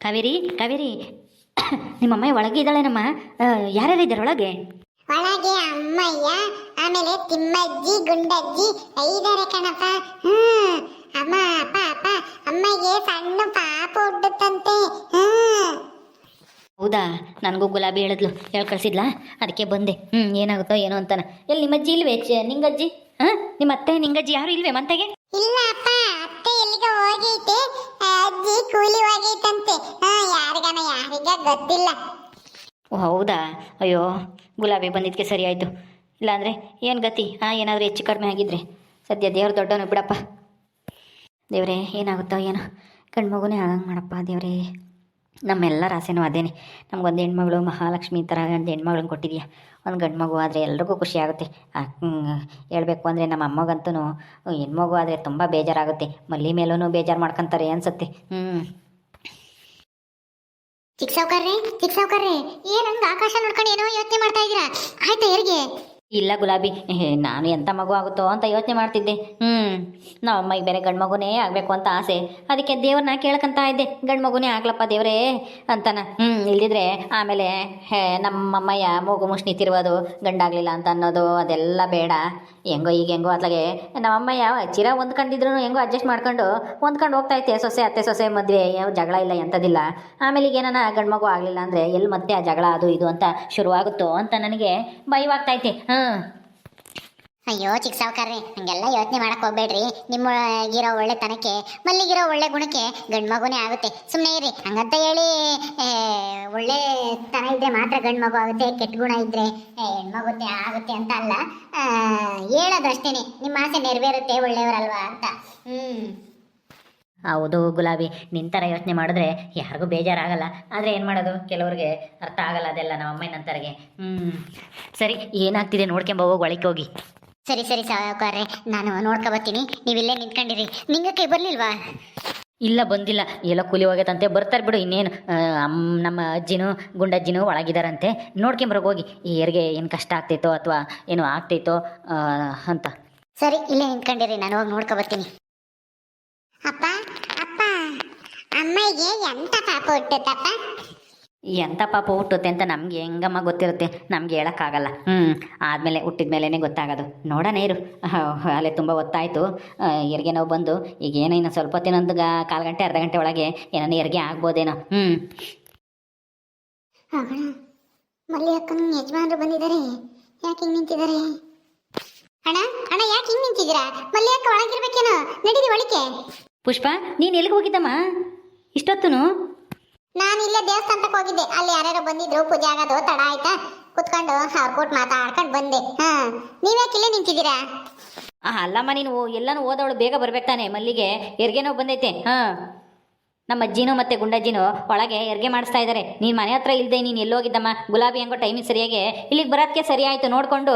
ಕಾವೇರಿ ಕಾವೇರಿ. ನಿಮ್ಮಮ್ಮ ಒಳಗಿದ್ದಾಳೇನಮ್ಮ ಯಾರ್ಯಾರು ಇದ್ದಾರೆ ಒಳಗೆ? ಒಳಗೆ ಅಮ್ಮಯ್ಯ ಆಮೇಲೆ ತಿಮ್ಮಜ್ಜಿ ಗುಂಡಜ್ಜಿ ಐದಾರೆ ಕಣಪ್ಪ. ಹ್ಮ್. ಅಮ್ಮ ಅಪ್ಪ ಅಪ್ಪ ಅಮ್ಮಗೆ ಸಣ್ಣ ಪಾಪ ಹುಟ್ಟುತ್ತಂತೆ. ಹ್ಮ್. ಹೌದಾ? ನನಗೂ ಗುಲಾಬಿ ಹೇಳಿದ್ಲು. ಹೇಳಿ ಕಳ್ಸಿದ್ಲಾ? ಅದಕ್ಕೆ ಬಂದೆ. ಹ್ಞೂ ಏನಾಗುತ್ತೋ ಏನೋ ಅಂತಾನೆ. ಎಲ್ಲಿ ನಿಮ್ಮಜ್ಜಿ ಇಲ್ವೇ? ಚ ನಿಂಗಜ್ಜಿ? ಹಾಂ? ನಿಮ್ಮ ಅತ್ತೆ ನಿಂಗಜ್ಜಿ ಯಾರು ಇಲ್ವೇ ಮಂತೆಗೆ ಇಲ್ಲ ಅಪ್ಪ ಅತ್ತೆ ಎಲ್ಲಿಗೆ ಹೋಗೈತೆ. ಅಜ್ಜಿ ಕೂಲಿ ಹೋಗೈತಂತೆ ಯಾರಿಗನ ಯಾರಿಗ ಗೊತ್ತಿಲ್ಲ. ಓ, ಹೌದಾ? ಅಯ್ಯೋ, ಗುಲಾಬಿ ಬಂದಿದ್ದಕ್ಕೆ ಸರಿ ಆಯಿತು. ಇಲ್ಲಾಂದರೆ ಏನು ಗತಿ? ಹಾಂ, ಏನಾದರೂ ಹೆಚ್ಚು ಕಡಿಮೆ ಆಗಿದ್ರೆ. ಸದ್ಯ ದೇವ್ರು ದೊಡ್ಡವನು ಬಿಡಪ್ಪ. ದೇವರೇ, ಏನಾಗುತ್ತೋ ಏನೋ. ಗಂಡು ಮಗುನೇ ಆಗಂಗೆ ಮಾಡಪ್ಪ ದೇವ್ರೇ. ನಮ್ಮೆಲ್ಲರ ಆಸೆನೂ ಅದೇನೆ. ನಮಗೊಂದು ಹೆಣ್ಮಗಳು ಮಹಾಲಕ್ಷ್ಮಿ ಥರ ಒಂದು ಹೆಣ್ಮಗಳನ್ನ ಕೊಟ್ಟಿದ್ಯಾ? ಒಂದು ಗಂಡು ಮಗು ಆದರೆ ಎಲ್ರಿಗೂ ಖುಷಿ ಆಗುತ್ತೆ. ಆ, ಹ್ಮ್, ಹೇಳ್ಬೇಕು ಅಂದರೆ ನಮ್ಮ ಅಮ್ಮಗಂತೂ ಹೆಣ್ಮಗು ಆದರೆ ತುಂಬ ಬೇಜಾರಾಗುತ್ತೆ. ಮಲ್ಲಿ ಮೇಲೂ ಬೇಜಾರು ಮಾಡ್ಕೊಂತಾರೆ ಅನ್ಸುತ್ತೆ. ಹ್ಞೂ ಚಿಕ್ಕ ಸಾವ್ಕಾರ್ರಿ ಚಿಕ್ಕ ಸಾವ್ಕಾರ್ರಿ ಏನ್ ಹಂಗ ಆಕಾಶ ನೋಡ್ಕೊಂಡು ಏನೋ ಯೋಚನೆ ಮಾಡ್ತಾ ಇದ್ದೀರಾ ಆಯ್ತಾ ಯಾರಿಗೆ ಇಲ್ಲ ಗುಲಾಬಿ ನಾನು ಎಂಥ ಮಗು ಆಗುತ್ತೋ ಅಂತ ಯೋಚನೆ ಮಾಡ್ತಿದ್ದೆ. ಹ್ಞೂ ನಾವು ಅಮ್ಮಗೆ ಬೇರೆ ಗಂಡು ಮಗುನೇ ಆಗಬೇಕು ಅಂತ ಆಸೆ. ಅದಕ್ಕೆ ದೇವ್ರನ್ನ ಕೇಳ್ಕೊಂತ ಇದ್ದೆ. ಗಂಡು ಮಗುನೇ ಆಗ್ಲಪ್ಪ ದೇವರೇ ಅಂತನ. ಹ್ಞೂ ಇಲ್ದಿದ್ರೆ ಆಮೇಲೆ, ಹೇ, ನಮ್ಮಮ್ಮಯ್ಯ ಮೂಗು ಮುಷ್ಣಿ ತಿರುವುದು ಗಂಡಾಗಲಿಲ್ಲ ಅಂತ ಅನ್ನೋದು ಅದೆಲ್ಲ ಬೇಡ. ಹೆಂಗೋ ಈಗ ಹೆಂಗೋ ಅತ್ಲಾಗೆ ನಮ್ಮಮ್ಮಯ್ಯ ಚಿರ ಹೊಂದ್ಕೊಂಡಿದ್ರು ಹೆಂಗೋ ಅಡ್ಜಸ್ಟ್ ಮಾಡ್ಕೊಂಡು ಹೊಂದ್ಕೊಂಡು ಹೋಗ್ತಾ ಐತೆ ಸೊಸೆ, ಅತ್ತೆ, ಸೊಸೆ ಮದುವೆ ಜಗಳ ಇಲ್ಲ, ಎಂಥದಿಲ್ಲ. ಆಮೇಲೆ ಈಗ ಏನಾನ ಗಂಡು ಮಗು ಆಗಲಿಲ್ಲ ಅಂದರೆ ಎಲ್ಲಿ ಮತ್ತೆ ಆ ಜಗಳ ಅದು ಇದು ಅಂತ ಶುರುವಾಗುತ್ತೋ ಅಂತ ನನಗೆ ಭಯವಾಗ್ತೈತೆ ಹಾಂ ಅಯ್ಯೋ, ಚಿಕ್ಕ ಸಾವುಕಾರ್ರಿ ಹಂಗೆಲ್ಲ ಯೋಚನೆ ಮಾಡಕ್ ಹೋಗ್ಬೇಡ್ರಿ. ನಿಮ್ಮಗಿರೋ ಒಳ್ಳೆ ಒಳ್ಳೆತನಕ್ಕೆ, ಮಲ್ಲಿಗಿರೋ ಒಳ್ಳೆ ಗುಣಕ್ಕೆ ಗಂಡು ಮಗುನೇ ಆಗುತ್ತೆ. ಸುಮ್ಮನೆ ಇರಿ, ಹಂಗಂತ ಹೇಳಿ ಒಳ್ಳೆ ತನ ಇದ್ರೆ ಮಾತ್ರ ಗಂಡು ಮಗು ಆಗುತ್ತೆ, ಕೆಟ್ಟ ಗುಣ ಇದ್ರೆ ಹೆಣ್ಮಗುತ್ತೆ ಆಗುತ್ತೆ ಅಂತ ಅಲ್ಲ. ಹೇಳೋದು ಅಷ್ಟೇನೆ. ನಿಮ್ಮ ಆಸೆ ನೆರವೇರುತ್ತೆ, ಒಳ್ಳೆಯವರಲ್ವಾ ಅಂತ. ಹ್ಮ್. ಹೌದು ಗುಲಾಬಿ ನಿಂತರ ಯೋಚನೆ ಮಾಡಿದ್ರೆ ಯಾರಿಗೂ ಬೇಜಾರಾಗಲ್ಲ. ಆದರೆ ಏನು ಮಾಡೋದು? ಕೆಲವ್ರಿಗೆ ಅರ್ಥ ಆಗಲ್ಲ ಅದೆಲ್ಲ ನಮ್ಮ ಅಮ್ಮನಂತರಿಗೆ ಹ್ಞೂ ಸರಿ ಏನಾಗ್ತಿದೆ ನೋಡ್ಕೊಂಬ ಹೋಗಿ ಒಳಕ್ಕೆ ಹೋಗಿ. ಸರಿ ಸರಿ ಸಾವ್ಕಾರ್ರೆ ನಾನು ನೋಡ್ಕೊ ಬರ್ತೀನಿ. ನೀವಿಲ್ಲೇ ನಿಂತ್ಕೊಂಡಿರಿ. ನಿಂಗಕ್ಕೆ ಬರಲಿಲ್ವಾ? ಇಲ್ಲ ಬಂದಿಲ್ಲ. ಎಲ್ಲ ಕೂಲಿ ಹೋಗೈತಂತೆ ಬರ್ತಾರೆ ಬಿಡು ಇನ್ನೇನು. ನಮ್ಮ ಅಜ್ಜಿನೂ ಗುಂಡಜ್ಜಿನೂ ಒಳಗಿದಾರಂತೆ. ನೋಡ್ಕೊಂಬರೋಕೆ ಹೋಗಿ. ಈ ಹೆರಿಗೆ ಏನು ಕಷ್ಟ ಆಗ್ತೈತೋ ಅಥವಾ ಏನು ಆಗ್ತೈತೋ ಅಂತ. ಸರಿ ಇಲ್ಲೇ ನಿಂತ್ಕೊಂಡಿರಿ. ನಾನು ಹೋಗಿ ನೋಡ್ಕೊ ಬರ್ತೀನಿ. ಅಪ್ಪ ಅಪ್ಪ ಅಮ್ಮಗೆ ಎಂತ ಪಾಪ ಹುಟ್ಟುತ್ತಪ್ಪ? ಎಂಥ ಪಾಪ ಹುಟ್ಟುತ್ತೆ ಅಂತ ನಮಗೆ ಹೆಂಗಮ್ಮ ಗೊತ್ತಿರುತ್ತೆ. ನಮಗೆ ಹೇಳೋಕ್ಕಾಗಲ್ಲ. ಹ್ಞೂ ಆದಮೇಲೆ ಹುಟ್ಟಿದ ಮೇಲೇ ಗೊತ್ತಾಗೋದು. ನೋಡೋಣ ಇರು. ಅಲ್ಲೇ ತುಂಬ ಹೊತ್ತಾಯಿತು. ಹೆರಿಗೆ ನೋವು ಬಂದು. ಈಗ ಏನೋ ಇನ್ನು ಸ್ವಲ್ಪ ಹೊತ್ತಿನೊಂದು ಗಾ ಕಾಲು ಗಂಟೆ ಅರ್ಧ ಗಂಟೆ ಒಳಗೆ ಏನೋ ಹೆರಿಗೆ ಆಗ್ಬೋದೇನೋ. ಹ್ಞೂ ಅಣ್ಣ ಮಲ್ಲಿ ಅಕ್ಕನ ಯಜಮಾನರು ಬಂದಿದ್ದಾರೆ. ಯಾಕೆ ಹಿಂಗ್ ನಿಂತಿದ್ದಾರೆ? ಅಣ್ಣ ಅಣ್ಣ ಯಾಕೆ ಹಿಂಗ್ ನಿಂತಿದ್ದೀರಾ? ಮಲ್ಲಿಯಕ್ಕ ಒಳಗಿರ್ಬೇಕೇನೋ? ನಡೀರಿ ಒಳಗೆ ಪುಷ್ಪ ನೀನು ಎಲ್ಲಿಗೆ ಹೋಗಿದ್ದಮ್ಮ? ಇಷ್ಟೊತ್ತು ನಾನು ಇಲ್ಲೇ ದೇವಸ್ಥಾನಕ್ಕೆ ಹೋಗಿದ್ದೆ. ಅಲ್ಲಿ ಯಾರ್ಯಾರೋ ಬಂದಿದ್ರು ಪೂಜೆ ಆಗೋದು ತಡ ಆಯ್ತಾ? ಕುತ್ಕೊಂಡು ಅವ್ರ ಕೂಟ್ ಮಾತಾಡ್ಕೊಂಡು ಬಂದೆ. ಹಾ. ನೀವೇ ಇಲ್ಲೇ ನಿಂತಿದ್ದೀರಾ? ಅಲ್ಲಮ್ಮ ನೀನು ಎಲ್ಲನೂ ಓದವಳು ಬೇಗ ಬರ್ಬೇಕು ತಾನೆ ಮಲ್ಲಿಗೆ. ಎರ್ಗೇನೋ ನೋವು ಬಂದೈತೆ. ಹಾಂ. ನಮ್ಮ ಅಜ್ಜಿನೂ ಮತ್ತು ಗುಂಡಜ್ಜಿನೂ ಒಳಗೆ ಹೆರಿಗೆ ಮಾಡಿಸ್ತಾ ಇದ್ದಾರೆ ನೀನು ಮನೆ ಹತ್ರ ಇಲ್ಲದೆ ನೀನು ಎಲ್ಲೋಗಿದ್ದಮ್ಮ. ಗುಲಾಬಿ ಹೆಂಗೋ ಟೈಮಿಗೆ ಸರಿಯಾಗಿ ಇಲ್ಲಿಗೆ ಬರೋದಕ್ಕೆ ಸರಿ ಆಯಿತು ನೋಡಿಕೊಂಡು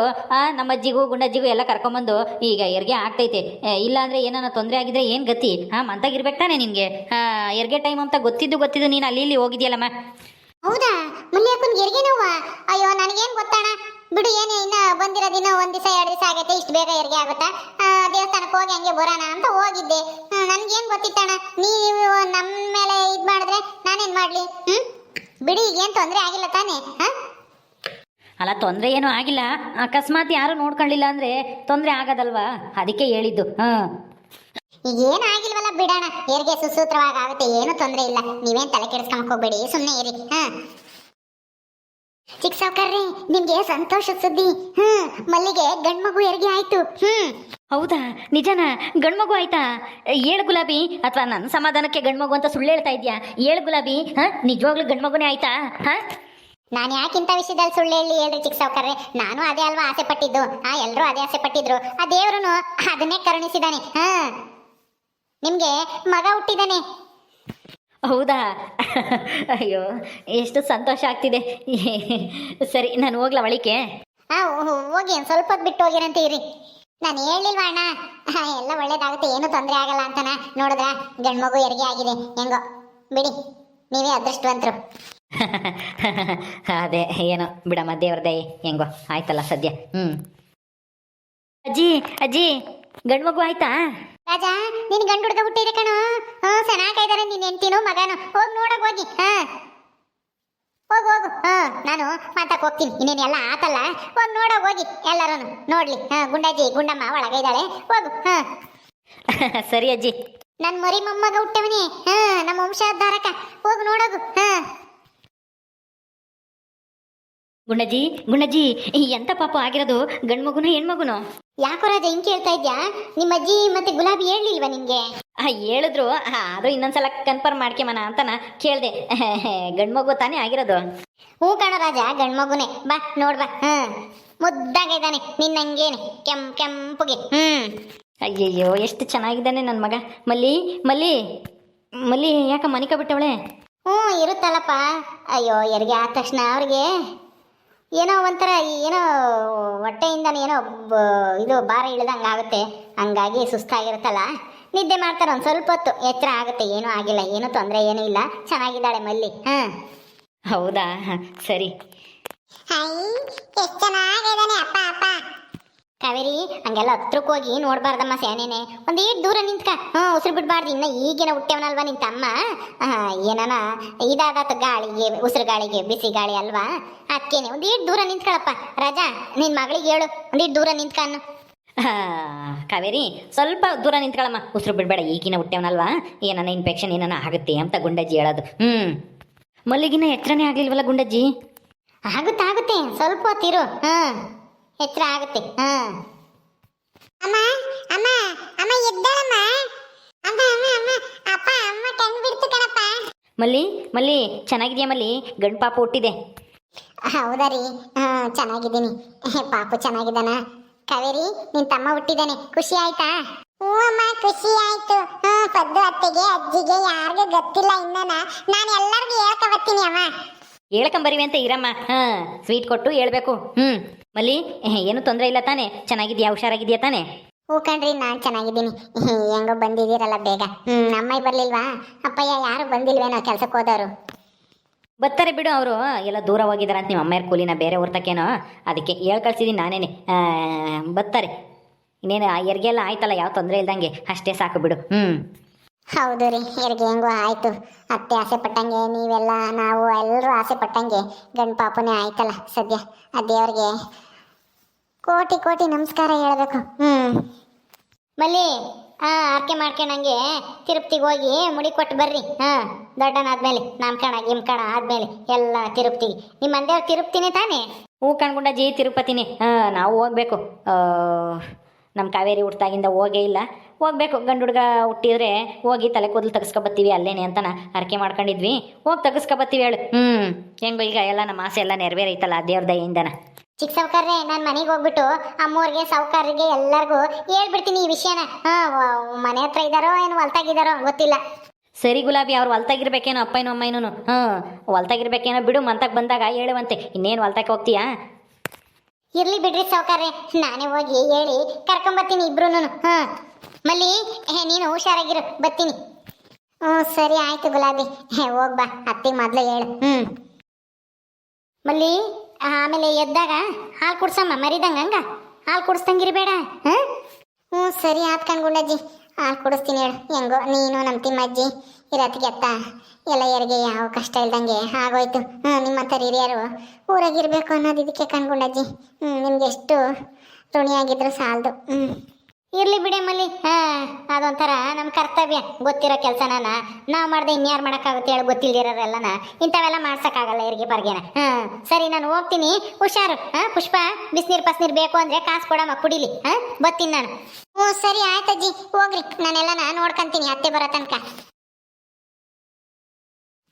ನಮ್ಮ ಅಜ್ಜಿಗೂ ಗುಂಡಜ್ಜಿಗೂ ಎಲ್ಲ ಕರ್ಕೊಂಬಂದು ಈಗ ಹೆರಿಗೆ ಆಗ್ತೈತೆ. ಇಲ್ಲಾಂದರೆ ಏನಾನ ತೊಂದರೆ ಆಗಿದ್ರೆ ಏನು ಗತಿ? ಹಾಂ ಮಂತಾಗಿರ್ಬೇಕು ತಾನೆ ನಿನಗೆ. ಹೆರಿಗೆ ಟೈಮ್ ಅಂತ ಗೊತ್ತಿದ್ದು ಗೊತ್ತಿದ್ದು ನೀನು ಅಲ್ಲಿ ಇಲ್ಲಿ ಹೋಗಿದ್ಯಲ್ಲಮ್ಮ. ಹೌದಾ? ಹೆರಿಗೆ ನೋವಾ? ಅಯ್ಯೋ, ನನಗೇನು ಗೊತ್ತಣ್ಣ? ಬಿಡು ಏನು ಇನ್ನ ಬಂದಿರೋ ದಿನ ಒಂದ್ ದಿವಸ ಎರಡು ದಿವಸ ಆಗುತ್ತೆ ಇಷ್ಟು ಬೇಗ ಹೆರಿಗೆ ಆಗುತ್ತಾ? ದೇವಸ್ಥಾನಕ್ಕೆ ಹೋಗಿ ಹಂಗೆ ಬರೋಣ ಅಂತ ಹೋಗಿದ್ದೆ. ನನ್ಗೇನ್ ಗೊತ್ತಿತ್ತಣ್ಣ? ನೀವು ನಮ್ಮ ಮೇಲೆ ಇದ್ ಮಾಡಿದ್ರೆ ನಾನೇನ್ ಮಾಡ್ಲಿ? ಹ್ಮ್? ಬಿಡಿ ಈಗೇನ್ ತೊಂದ್ರೆ ಆಗಿಲ್ಲ ತಾನೇ ಹಾ? ಅಲ್ಲ ತೊಂದರೆ ಏನೂ ಆಗಿಲ್ಲ. ಅಕಸ್ಮಾತ್ ಯಾರು ನೋಡ್ಕೊಳ್ಳಿಲ್ಲ ಅಂದ್ರೆ ತೊಂದರೆ ಆಗೋದಲ್ವಾ? ಅದಕ್ಕೆ ಹೇಳಿದ್ದು ಹಾಂ. ಈಗ ಏನು ಆಗಿಲ್ವಲ್ಲ ಬಿಡೋಣ. ಹೆರಿಗೆ ಸುಸೂತ್ರವಾಗಿ ಆಗುತ್ತೆ ಏನು ತೊಂದರೆ ಇಲ್ಲ. ನೀವೇನ್ ತಲೆ ಕೆಡಿಸ್ಕೊಂಡ್ ಹೋಗ್ಬೇಡಿ ಸುಮ್ಮನೆ ಇರಿ ಹಾ? ಸಾವ್ಕಾರ್ರಿ ನಿಮ್ಗೆ ಸಂತೋಷ ಸುದ್ದಿ. ಹ್ಮ್ ಮಲ್ಲಿಗೆ ಗಂಡ್ಮಗು ಹೆರಿಗೆ ಆಯ್ತು. ಹ್ಮ್. ಹೌದಾ? ನಿಜನಾ? ಗಂಡ್ಮಗು ಆಯ್ತಾ? ಏಳು ಗುಲಾಬಿ ಅಥವಾ ನನ್ನ ಸಮಾಧಾನಕ್ಕೆ ಗಂಡ್ಮಗು ಅಂತ ಸುಳ್ಳು ಹೇಳ್ತಾ ಇದ್ಯಾ? ಏಳು ಗುಲಾಬಿ ಹಾ? ನಿಜವಾಗ್ಲೂ ಗಂಡ್ಮಗುನೇ ಆಯ್ತಾ? ಹಾ? ನಾನು ಯಾಕಿಂತ ವಿಷಯದಲ್ಲಿ ಸುಳ್ಳು ಹೇಳಿ ಹೇಳ್ರಿ ಚಿಕ್ಕ ಸಾವುಕಾರ್ರೆ? ನಾನು ಅದೇ ಅಲ್ವಾ ಆಸೆ ಪಟ್ಟಿದ್ದು ಆ ಎಲ್ಲರೂ ಅದೇ ಆಸೆ ಪಟ್ಟಿದ್ರು ಆ ದೇವ್ರು ಅದನ್ನೇ ಕರುಣಿಸಿದಾನೆ. ಹಾ. ನಿಮ್ಗೆ ಮಗ ಹುಟ್ಟಿದಾನೆ. ಹೌದಾ? ಅಯ್ಯೋ ಎಷ್ಟು ಸಂತೋಷ ಆಗ್ತಿದೆ. ಸರಿ ನಾನು ಹೋಗ್ಲಾ ಒಳಿಕೆ ಹಾಂ ಹೋಗಿ ಒಂದ್ ಸ್ವಲ್ಪ ಹೊತ್ತು ಬಿಟ್ಟು ಹೋಗಿರಂತೆ ಇರಿ. ನಾನು ಹೇಳಿಲ್ವಾ ಅಣ್ಣ? ಎಲ್ಲ ಒಳ್ಳೇದಾಗುತ್ತೆ ಏನು ತೊಂದರೆ ಆಗಲ್ಲ ಅಂತನ. ನೋಡಿದ್ರ ಗಂಡ್ಮಗು ಹೆರಿಗೆ ಆಗಿದೆ. ಹೆಂಗೋ ಬಿಡಿ ನೀವೇ ಅದೃಷ್ಟವಂತರು. ಅದೇ ಏನೋ ಬಿಡಮ್ಮ ದೇವ್ರ ದಯೆ ಹೆಂಗೋ ಆಯ್ತಲ್ಲ ಸದ್ಯ ಹ್ಞೂ ಅಜ್ಜಿ ಅಜ್ಜಿ ಗಂಡ್ಮಗು ಆಯ್ತಾ? ರಾಜಾ ನಿನ್ ಗಂಡು ಹುಡುಗ ಹುಟ್ಟಿದೆ ಕಣೋ. ಹಾ ಚೆನ್ನಾಗಿದ್ದಾರೆ ನಿನ್ ಹೆಂಡತಿನೋ ಮಗನು. ಹೋಗಿ ನೋಡಕ್ ಹೋಗಿ ಹಾ ಹೋಗು ಹೋಗು ಹಾ ನಾನು ಮಾತಾಕ್ ಹೋಗ್ತೀನಿ. ಇನ್ನೇನು ಎಲ್ಲ ಆತಲ್ಲ. ಹೋಗಿ ನೋಡ ಹೋಗಿ ಎಲ್ಲರೂ ನೋಡ್ಲಿ. ಹಾ ಗುಂಡಾಜಿ ಗುಂಡಮ್ಮ ಒಳಗೆ ಇದ್ದಾಳೆ ಹೋಗು ಹಾ ಸರಿ ಅಜ್ಜಿ. ನನ್ ಮರಿ ಮೊಮ್ಮಗ ಹುಟ್ಟವನಿ. ಹಾ ನಮ್ಮ ವಂಶೋದ್ಧಾರಕ ಹೋಗಿ ನೋಡೋದು ಹ ಗುಣಜಿ ಈ ಎಂತ ಪಾಪ ಆಗಿರೋದು? ಗಂಡು ಮಗುನ ಹೆಣ್ಮಗುನು? ಯಾಕೋ ರಾಜ ಹಿಂಗ್ ಕೇಳ್ತಾ ಇದ್ಯಾ? ನಿಮ್ಮ ಅಜ್ಜಿ ಮತ್ತೆ ಗುಲಾಬಿ ಹೇಳಿಲ್ವಾ ನಿಮ್ಗೆ? ಆ, ಹೇಳಿದ್ರು. ಅದು ಇನ್ನೊಂದ್ಸಲ ಕನ್ಫರ್ಮ್ ಮಾಡ್ಕೆಮನ ಅಂತನ ಕೇಳ್ದೆ. ಗಂಡು ಮಗು ತಾನೇ ಆಗಿರೋದು. ಹೂ ಕಣ ರಾಜ ಗಂಡು ಮಗುನೆ ಬಾ ನೋಡ್ ಬಾ. ಹಾ ಮುದ್ದಾಗಿದ್ದಾನೆ ನಿನ್ನಂಗೇನೆ ಕೆಂ ಕೆಂಪುಗೆ. ಹ್ಮ್ ಅಯ್ಯಯ್ಯೋ ಎಷ್ಟು ಚೆನ್ನಾಗಿದ್ದಾನೆ ನನ್ನ ಮಗ. ಮಲ್ಲಿ ಮಲ್ಲಿ ಮಲ್ಲಿ ಯಾಕ ಮನಿಕ ಬಿಟ್ಟವಳೆ? ಹ್ಞೂ ಇರುತ್ತಲ್ಲಪ್ಪ. ಅಯ್ಯೋ ಎರಿಗೆ ಆದ ತಕ್ಷಣ ಅವ್ರಿಗೆ ಏನೋ ಒಂಥರ ಏನೋ ಹೊಟ್ಟೆಯಿಂದನೇ ಏನೋ ಬ- ಇದು ಭಾರ ಇಳ್ದಂಗೆ ಆಗುತ್ತೆ. ಹಂಗಾಗಿ ಸುಸ್ತಾಗಿರುತ್ತಲ್ಲ? ನಿದ್ದೆ ಮಾಡ್ತಾರೆ ಒಂದು ಸ್ವಲ್ಪ ಹೊತ್ತು. ಎಚ್ಚರ ಆಗುತ್ತೆ. ಏನೂ ಆಗಿಲ್ಲ. ಏನೂ ತೊಂದರೆ ಏನೂ ಇಲ್ಲ. ಚೆನ್ನಾಗಿದ್ದಾಳೆ ಮಲ್ಲಿ. ಹಾಂ. ಹೌದಾ? ಸರಿ. ಚೆನ್ನಾಗಿದ್ದಾನೆ ಅಪ್ಪ ಅಪ್ಪ. ಕಾವೇರಿ ಹಂಗೆಲ್ಲ ಹತ್ರಕ್ಕೆ ಹೋಗಿ ನೋಡ್ಬಾರ್ದಮ್ಮ ಸ್ಯಾನೇನೆ. ಒಂದು ದೂರ ನಿಂತ್ಕ. ಹ್ಞೂ ಉಸಿರು ಬಿಡ್ಬಾರ್ದು. ಇನ್ನ ಈಗಿನ ಹುಟ್ಟೆವನಲ್ವಾ ನಿನ್ ಅಮ್ಮ ಏನನ ಏನಾನ? ಇದಾದತ್ ಗಾಳಿಗೆ ಉಸಿರು ಗಾಳಿಗೆ ಬಿಸಿ ಗಾಳಿ ಅಲ್ವಾ? ಅದಕ್ಕೇನೆ ಒಂದು ದೂರ ನಿಂತ್ಕೊಳಪ್ಪ. ರಾಜಾ ನಿನ್ನ ಮಗಳಿಗೆ ಹೇಳು. ಒಂದ್ ದೂರ ನಿಂತ್ಕನ್ನು ಕಾವೇರಿ ಸ್ವಲ್ಪ ದೂರ ನಿಂತ್ಕೊಳ್ಳಮ್ಮ ಉಸಿರು ಬಿಡಬೇಡ ಈಗಿನ ಹುಟ್ಟೆವನಲ್ವಾ? ಏನಾನ ಇನ್ಫೆಕ್ಷನ್ ಏನಾನ ಆಗುತ್ತೆ ಅಂತ ಗುಂಡಜ್ಜಿ ಹೇಳೋದು. ಹ್ಞೂ ಮಲ್ಲಿಗಿನ ಎಚ್ಚರನೇ ಆಗಲಿಲ್ವಲ್ಲ ಗುಂಡಜ್ಜಿ? ಆಗುತ್ತೆ ಆಗುತ್ತೆ. ಸ್ವಲ್ಪ ಹೊತ್ತಿರು. ಹಾ ಎಚ್ಚರ ಆಗುತ್ತೆ. ಹಾ. ಅಮ್ಮ ಅಮ್ಮ ಅಮ್ಮ ಎದ್ದಾಳಮ್ಮ. ಅಮ್ಮ ಅಮ್ಮ ಅಮ್ಮ. ಅಪ್ಪ ಅಮ್ಮ ಕಣ್ ಬಿಡ್ತು ಕಣಪ್ಪ. ಮಲ್ಲಿ ಮಲ್ಲಿ ಚೆನ್ನಾಗಿದ್ಯಾ ಮಲ್ಲಿ? ಗಂಡು ಪಾಪ ಹುಟ್ಟಿದೆ. ಹೌದಾ ರೀ. ಹಾ ಚೆನ್ನಾಗಿದ್ದೀನಿ. ಪಾಪು ಚೆನ್ನಾಗಿದ್ದಾನ. ಕಾವೇರಿ ನಿನ್ ತಮ್ಮ ಹುಟ್ಟಿದಾನೆ. ಖುಷಿ ಆಯ್ತಾ? ಹ್ಞೂ ಅಮ್ಮ ಖುಷಿ ಆಯ್ತು. ಹ್ಞೂ ಪದ್ದು ಅತ್ತೆಗೆ ಅಜ್ಜಿಗೆ ಯಾರಿಗೂ ಗೊತ್ತಿಲ್ಲ ಇನ್ನನ. ನಾನು ಎಲ್ಲರಿಗೂ ಹೇಳ್ಕ ಬರ್ತೀನಿ ಅಮ್ಮ. ಹೇಳ್ಕೊಂಬರಿವಿ ಅಂತ ಇರಮ್ಮ ಹಾ ಸ್ವೀಟ್ ಕೊಟ್ಟು ಹೇಳ್ಬೇಕು. ಹ್ಮ್ ಮಲ್ಲಿ ಏನು ತೊಂದರೆ ಇಲ್ಲ ತಾನೆ. ಚೆನ್ನಾಗಿದ್ಯಾ ಹುಷಾರಾಗಿದ್ಯಾ ತಾನೆ? ಹ್ಞೂ ಕಣ್ರಿ ನಾನು ಚೆನ್ನಾಗಿದ್ದೀನಿ. ಹೆಂಗೋ ಬಂದಿದ್ದೀರಲ್ಲ ಬೇಗ. ಹ್ಮ್ ಅಮ್ಮಯ್ಯ ಬರ್ಲಿಲ್ವಾ? ಅಪ್ಪಯ್ಯ ಯಾರು ಬಂದಿಲ್ವೇನೋ ಕೆಲ್ಸಕ್ಕೆ ಹೋದವರು? ಬರ್ತಾರೆ ಬಿಡು ಅವರು. ಎಲ್ಲ ದೂರ ಹೋಗಿದಾರ ಅಂತ ನಿಮ್ಮ ಅಮ್ಮಯ್ಯರ ಕೂಲಿನ ಬೇರೆ ಹೊರ್ತಕ್ಕೇನೋ ಅದಕ್ಕೆ ಹೇಳ್ ಕಳ್ಸಿದೀನಿ ನಾನೇನೆ. ಬರ್ತಾರೆ. ಇನ್ನೇನು ಎಲ್ಲ ಆಯ್ತಲ್ಲ ಯಾವ ತೊಂದರೆ ಇಲ್ದಂಗೆ. ಅಷ್ಟೇ ಸಾಕು ಬಿಡು. ಹ್ಮ್. ಹೌದು ರೀ ಹೆರಿಗೆ ಹೆಂಗೋ ಆಯಿತು. ಅತ್ತೆ ಆಸೆ ಪಟ್ಟಂಗೆ ನೀವೆಲ್ಲ ನಾವು ಎಲ್ಲರೂ ಆಸೆ ಪಟ್ಟಂಗೆ. ಗಂಡು ಪಾಪನೇ ಆಯ್ತಲ್ಲ ಸದ್ಯ. ಆ ದೇವ್ರಿಗೆ ಕೋಟಿ ಕೋಟಿ ನಮಸ್ಕಾರ ಹೇಳಬೇಕು. ಹ್ಞೂ ಮಲ್ಲಿ ಹಾ ಆರ್ಕೆ ಮಾಡ್ಕೊಂಡಂಗೆ ತಿರುಪ್ತಿಗೆ ಹೋಗಿ ಮುಡಿ ಕೊಟ್ಟು ಬರ್ರಿ. ಹಾ ದೊಡ್ಡನಾದ್ಮೇಲೆ ನಾಮಕರಣ ಕಣ ಆದ್ಮೇಲೆ ಎಲ್ಲ ತಿರುಪ್ತಿಗೆ ನಿಮ್ಮ ಮಂದೇವ್ರ ತಿರುಪ್ತಿನೇ ತಾನೇ? ಹೂ ಕಣ್ಗುಂಡಜ್ಜಿ ತಿರುಪತಿನೇ. ಹಾಂ ನಾವು ಹೋಗ್ಬೇಕು. ನಮ್ಮ ಕಾವೇರಿ ಹುಟ್ಟಾಗಿಂದ ಹೋಗೇ ಇಲ್ಲ. ಹೋಗ್ಬೇಕು. ಗಂಡು ಹುಡುಗ ಹುಟ್ಟಿದ್ರೆ ಹೋಗಿ ತಲೆ ಕೂದಲು ತೆಗೆಸ್ಕೊಬತ್ತೀವಿ ಅಲ್ಲೇನೆ ಅಂತನ ಅರಕೆ ಮಾಡ್ಕೊಂಡಿದ್ವಿ. ಹೋಗಿ ತೆಗೆಸ್ಕೊಬತ್ತೀವಿ ಹೇಳು. ಹ್ಞೂ ಹೆಂಗೋ ಈಗ ಎಲ್ಲ ನಮ್ಮ ಆಸೆ ಎಲ್ಲ ನೆರವೇರೈತಲ್ಲ ದೇವ್ರ ದಯೆಯಿಂದನ. ಚಿಕ್ಕ ಸಾವುಕಾರ್ರೆ ನಾನು ಮನೆಗೆ ಹೋಗ್ಬಿಟ್ಟು ಅಮ್ಮವ್ರಿಗೆ ಸಾವುಕಾರರಿಗೆ ಎಲ್ಲರಿಗೂ ಹೇಳ್ಬಿಡ್ತೀನಿ ಈ ವಿಷಯನ. ಮನೆ ಹತ್ರ ಇದ್ದಾರೋ ಏನು ಹೊಲ್ತಾಗಿದ್ದಾರೋ ಗೊತ್ತಿಲ್ಲ. ಸರಿ ಗುಲಾಬಿ ಅವ್ರು ಹೊಲ್ತಾಗಿರ್ಬೇಕೇನೋ ಅಪ್ಪನೂ ಅಮ್ಮನೂ ಹಾಂ ಹೊಲ್ತಾಗಿರ್ಬೇಕೇನೋ ಬಿಡು ಮಂತಕ್ಕೆ ಬಂದಾಗ ಹೇಳುವಂತೆ. ಇನ್ನೇನು ಹೊಲ್ತಕ್ಕೆ ಹೋಗ್ತೀಯಾ? ಇರ್ಲಿ ಬಿಡ್ರಿ ಸಾವುಕಾರ್ರೆ. ನಾನೇ ಹೋಗಿ ಹೇಳಿ ಕರ್ಕೊಂಬತ್ತೀನಿ ಇಬ್ರು ಹಾ. ಮಲ್ಲಿ ನೀನು ಹುಷಾರಾಗಿರು ಬರ್ತೀನಿ ಹ್ಞೂ, ಸರಿ ಆಯ್ತು ಗುಲಾಬಿ. ಹೇ ಹೋಗ್ಬಾ ಅತ್ತಿಗೆ ಮೊದ್ಲು ಹೇಳು. ಹ್ಞೂ ಮಲ್ಲಿ, ಆಮೇಲೆ ಎದ್ದಾಗ ಹಾಲು ಕುಡ್ಸಮ್ಮ, ಮರಿದಂಗ ಹಂಗ? ಹಾಲು ಕುಡಿಸ್ದಂಗಿರ್ಬೇಡ ಹಾಂ? ಹ್ಞೂ, ಸರಿ ಆತ್ ಗುಂಡಜ್ಜಿ ಹಾಲು ಕುಡಿಸ್ತೀನಿ ಹೇಳು. ಹೆಂಗೋ, ನೀನು ನಮ್ಮ ತಿಮ್ಮಜ್ಜಿ. ಇರತ್ತಿಗೆ ಅತ್ತ ಯಾವ ಕಷ್ಟ ಇಲ್ದಂಗೆ ಆಗೋಯ್ತು. ಹ್ಞೂ ನಿಮ್ಮಂಥ ಹಿರಿಯರು ಊರಾಗಿರ್ಬೇಕು ಅನ್ನೋದು ಇದಕ್ಕೆ ಕಣ್ಗುಂಡಜ್ಜಿ. ಹ್ಞೂ ನಿಮ್ಗೆ ಎಷ್ಟು ಋಣಿಯಾಗಿದ್ರು ಸಾಲದು. ಹ್ಞೂ ಇರ್ಲಿ ಬಿಡಿ ಮಲ್ಲಿ. ಹಾ, ಅದೊಂಥರ ನಮ್ಮ ಕರ್ತವ್ಯ. ಗೊತ್ತಿರೋ ಕೆಲಸನ ನಾವು ಮಾಡ್ದೆ ಇನ್ಯಾರು ಮಾಡೋಕ್ಕಾಗುತ್ತೆ ಹೇಳಿ ಗೊತ್ತಿಲ್ದಿರೋರೆಲ್ಲನ ಇಂಥವೆಲ್ಲ ಮಾಡ್ಸಕ್ಕಾಗಲ್ಲ ಇರ್ಗೆ ಬರ್ಗೇನ. ಹಾ, ಸರಿ, ನಾನು ಹೋಗ್ತೀನಿ. ಹುಷಾರು. ಹಾಂ, ಪುಷ್ಪ, ಬಿಸಿನೀರು ಪಸ್ನೀರು ಬೇಕು ಅಂದ್ರೆ ಕಾಸು ಕೊಡಮ್ಮ, ಕುಡಿಲಿ. ಹಾ, ಬತ್ತೀನಿ ನಾನು. ಹ್ಞೂ ಸರಿ, ಆಯ್ತಜ್ಜಿ. ಹೋಗ್ರಿ. ನಾನೆಲ್ಲನ ನೋಡ್ಕೊಂತೀನಿ. ಅತ್ತೆ ಬರೋ ತನಕ.